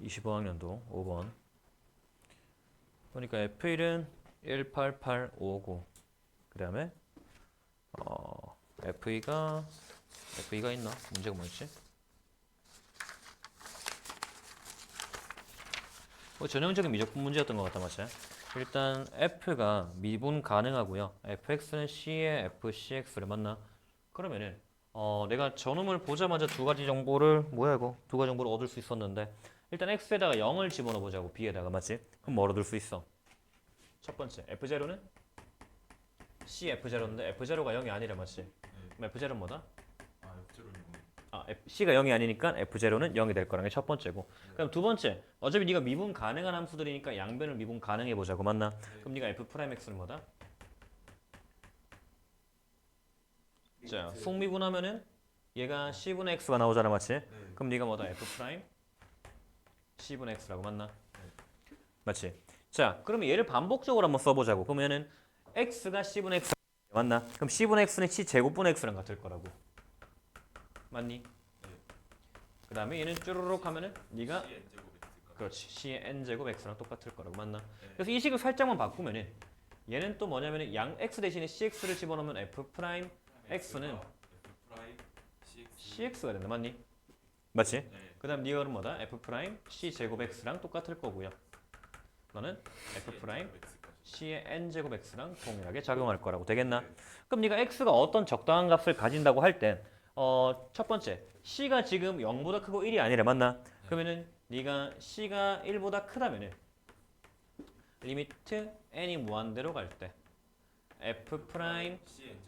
25학년도 5번. 그러니까 F1은 18859. 그다음에 어, F2가 F2가 있나? 문제가 뭐였지? 뭐 전형적인 미적분 문제였던 것 같다 맞지? 일단 F가 미분 가능하고요. FX는 C의 FCX를 맞나? 그러면은 어 내가 저놈을 보자마자 두 가지 정보를 뭐야 이거 두 가지 정보를 얻을 수 있었는데 일단 X에다가 0을 집어넣어 보자고 B에다가 맞지? 그럼 뭘 얻을 수 있어? 첫 번째 F0는 C F0인데 F0가 0이 아니라 맞지? 그럼 F0는 뭐다? 아 F0는 아, F- C가 0이 아니니까 F0는 0이 될 거라는 게 첫 번째고. 그럼 두 번째, 어차피 네가 미분 가능한 함수들이니까 양변을 미분 가능해 보자고 맞나? 그럼 네가 F 프라임 X는 뭐다? 자, 속미분하면은 얘가 C분의 X가 나오잖아, 맞지? 네. 그럼 네가 뭐다? F 프라임 C분의 X라고 맞나? 맞지? 자, 그러면 얘를 반복적으로 한번 써보자고. 그러면은 X가 C분의 X 맞나? 그럼 C분의 X는 C 제곱분의 X랑 같을 거라고. 맞니? 그 다음에 얘는 쭈루룩 하면은 네가 그렇지 C의 n 제곱 x랑 똑같을 거라고 맞나? 그래서 이 식을 살짝만 바꾸면은 얘는 또 뭐냐면은 양 x 대신에 cx를 집어넣으면 f 프라임 X는 F 프라임 CX cx가 된다 맞니? 맞지? 네. 그 다음 니어는 뭐다? f 프라임 c 제곱 x랑 똑같을 거고요. 너는 f 프라임 c의 n 제곱 x랑 동일하게 작용할 거라고 되겠나? 그럼 네가 x가 어떤 적당한 값을 가진다고 할땐 어, 첫 번째 c가 지금 0보다 크고 1이 아니라 맞나? 그러면은 네가 c가 1보다 크다면은 리미트 n이 무한대로 갈 때 f 프라임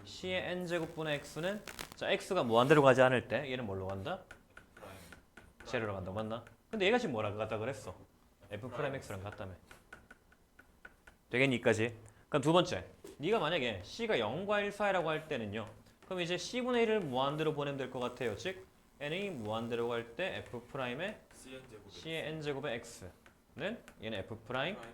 c의 n 제곱분의 x는 자 x가 무한대로 가지 않을 때 얘는 뭘로 간다? 제로로 간다 맞나? 근데 얘가 지금 뭐라고 갔다 그랬어? f 프라임 x랑 같다며 되겠니 이까지? 그럼 두 번째 네가 만약에 c가 0과 1 사이라고 할 때는요 그럼 이제 c분의 1을 무한대로 보내면 될 것 같아요 즉 n이 무한대로 갈 때 f 프라임의 c의 n 제곱의 x는 얘는 f 프라임 프라임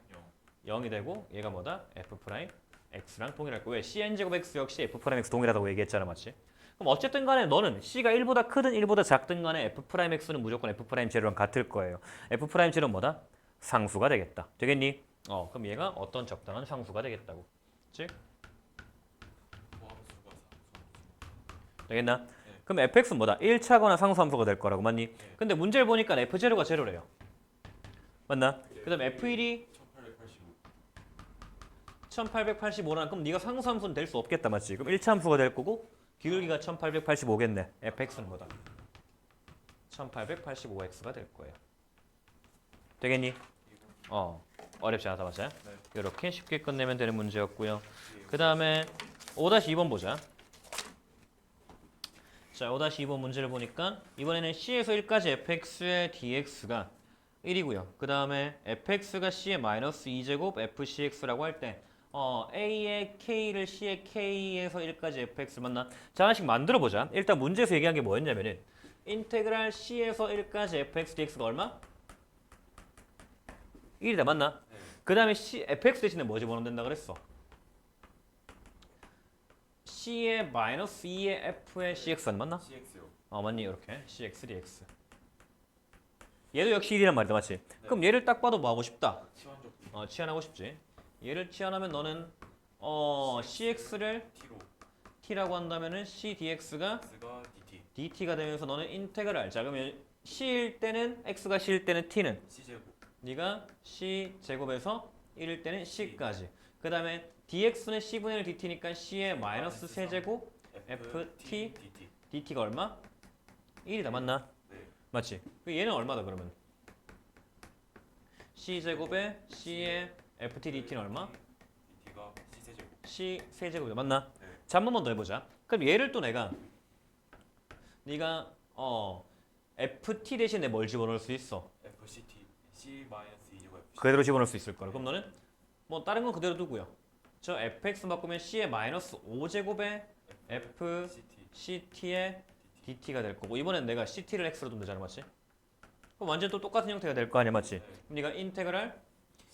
0 0이 되고 얘가 뭐다? f 프라임 x랑 동일할 거야. 왜? cn 제곱 x 역시 f 프라임 x 동일하다고 얘기했잖아, 맞지? 그럼 어쨌든 간에 너는 c가 1보다 크든 1보다 작든 간에 f 프라임 x는 무조건 f 프라임 제로랑 같을 거예요. f 프라임 제로는 뭐다? 상수가 되겠다. 되겠니? 어, 그럼 얘가 어떤 적당한 상수가 되겠다고. 즉, 되겠나? 그럼 fx는 뭐다? 1차거나 상수함수가 될 거라고, 맞니? 근데 문제를 보니까 f0가 제로래요. 맞나? 그 다음 f1이 1885 1885라 그럼 네가 상수함수는 될 수 없겠다 맞지? 그럼 1차 함수가 될 거고 기울기가 1885겠네. fx는 뭐다? 1885x가 될 거예요. 되겠니? 어 어렵지 않다 맞지? 네. 이렇게 쉽게 끝내면 되는 문제였고요. 그 다음에 5-2번 보자. 자 5-2번 문제를 보니까 이번에는 c에서 1까지 fx의 dx가 1이고요. 그 다음에 fx가 c의 마이너스 2제곱 fcx라고 할 때 어, a의 k를 c의 k에서 1까지 fx를 만나 자 하나씩 만들어 보자. 일단 문제에서 얘기한 게 뭐였냐면은 인테그랄 c에서 1까지 fx dx가 얼마? 1이다 맞나? 네. 그 다음에 c fx 대신에 뭐 집어넣으면 된다 그랬어? c의 마이너스 2의 f의 cx는 맞나? CX요 어 맞니 이렇게 cx dx 얘도 역시 1이란 말이다 맞지? 그럼 얘를 딱 봐도 뭐 하고 싶다? 치환적 어 치환하고 싶지 얘를 치환하면 너는 어 cx를 T로. t라고 한다면은 c dx가 X가 DT. dt가 되면서 너는 인테그랄 자 그러면 c일 때는 x가 c일 때는 t는 C 제곱. 네가 c 제곱에서 1일 때는 c까지. 그 다음에 dx는 c분의 1 dt니까 c의 마이너스 세제곱 FT DT. dt가 얼마? 1이다 맞나? 네. 맞지? 그 얘는 얼마다 그러면? c 제곱에 c의 ft dt는 얼마? DT가 C 세제곱 c 세제곱이다 맞나? 네. 자 한 번만 더 해보자. 그럼 얘를 또 내가 네가 어 ft 대신에 뭘 집어넣을 수 있어? FCT C 마이너스 2제곱 FC 그대로 집어넣을 수 있을 거라. 그럼 너는 뭐 다른 건 그대로 두고요. 저 fx 바꾸면 c의 마이너스 5제곱에 f CT ct의 dt가 될 거고 이번엔 내가 ct를 x로 두면 되잖아 맞지? 그럼 완전 또 똑같은 형태가 될 거 아니야 맞지? 네. 그럼 네가 인테그랄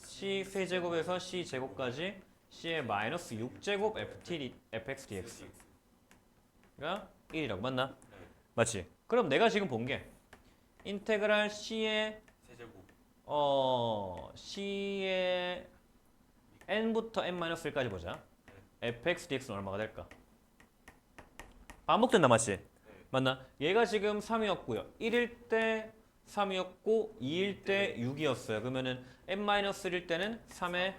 c 세제곱에서 c 제곱까지 c의 마이너스 6제곱 ft fx dx가 1이라고 맞나? 네. 맞지? 그럼 내가 지금 본 게 인테그랄 c의 세제곱 어 C의 n부터 n-1까지 보자. fx dx는 얼마가 될까? 반복된다 맞지? 맞나? 얘가 지금 3이었고요. 1일 때 3이었고 2일 때 6이었어요. 그러면은 n-1일 때는 3의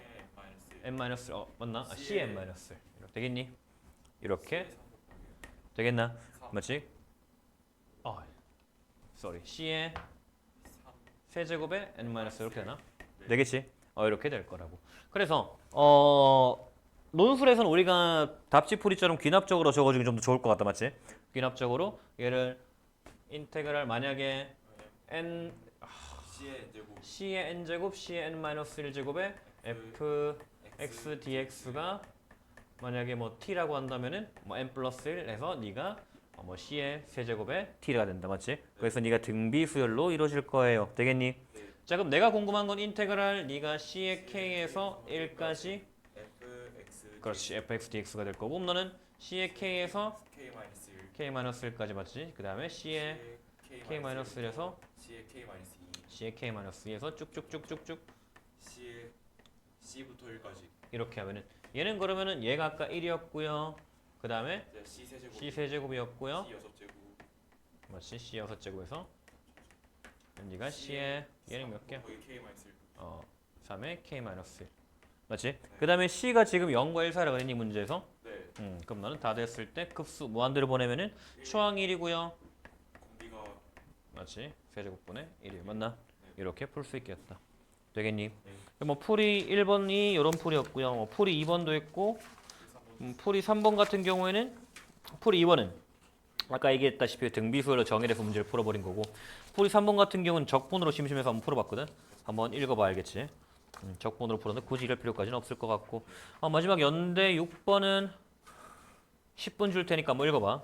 마이너스 n-1 어 맞나? 아, C의 c의 n-1 이렇게 되겠니? 이렇게 되겠나? 맞지? 어, sorry. c의 3 세제곱에 n 마이너스 이렇게 되나? 네. 되겠지? 어 이렇게 될 거라고. 그래서 어 논술에서는 우리가 답지풀이처럼 귀납적으로 적어주기 좀 더 좋을 것 같다, 맞지? 귀납적으로 얘를 인테그랄 만약에 n C의 제곱 c의 n 제곱 c의 n 마이너스 1 제곱에 f x dx가 만약에 뭐 t라고 한다면은 뭐 n 플러스 1 해서 네가 어, 뭐 c의 세제곱에 t가 된다, 맞지? 그래서 네가 등비 수열로 이루어질 거예요. 되겠니? 네. 자 그럼 내가 궁금한 건 인테그랄 네가 c의 k에서 1까지 fx 그렇지 fx dx가 될 거고 너는 c의 k에서 k 마이너스 1 k 마이너스 1까지 맞지? 그 다음에 c의 k 마이너스 1에서 C의 k 마이너스 2 c의 k 마이너스 2에서 쭉쭉쭉쭉쭉 C의 C부터 1까지 이렇게 하면은 얘는 그러면은 얘가 아까 1이었고요. 그 다음에 이제 C 세제곱 c 세제곱이었고요. C 여섯 제곱 맞지? c 여섯 제곱에서 네가 c의 얘는 몇 개야? 거기 k 마이너스 1어 3의 k 마이너스 1 맞지? 그 다음에 c가 지금 0과 1 사이라고 했니 문제에서? 네 음, 그럼 너는 다 됐을 때 급수 무한대로 보내면은 초항 1이고요. 맞지? 세제곱분의 1이 맞나? 이렇게 풀 수 있겠다. 되겠니? 뭐 풀이 1번이 이런 풀이었고요. 뭐 풀이 2번도 있고 음, 풀이 3번 같은 경우에는 풀이 2번은 아까 얘기했다시피 등비수열로 정의해서 문제를 풀어버린 거고 풀이 3번 같은 경우는 적분으로 심심해서 한번 풀어봤거든. 한번 읽어봐 알겠지? 음, 적분으로 풀었는데 굳이 이럴 필요까지는 없을 것 같고 어, 마지막 연대 6번은 10분 줄 테니까 한번 읽어봐.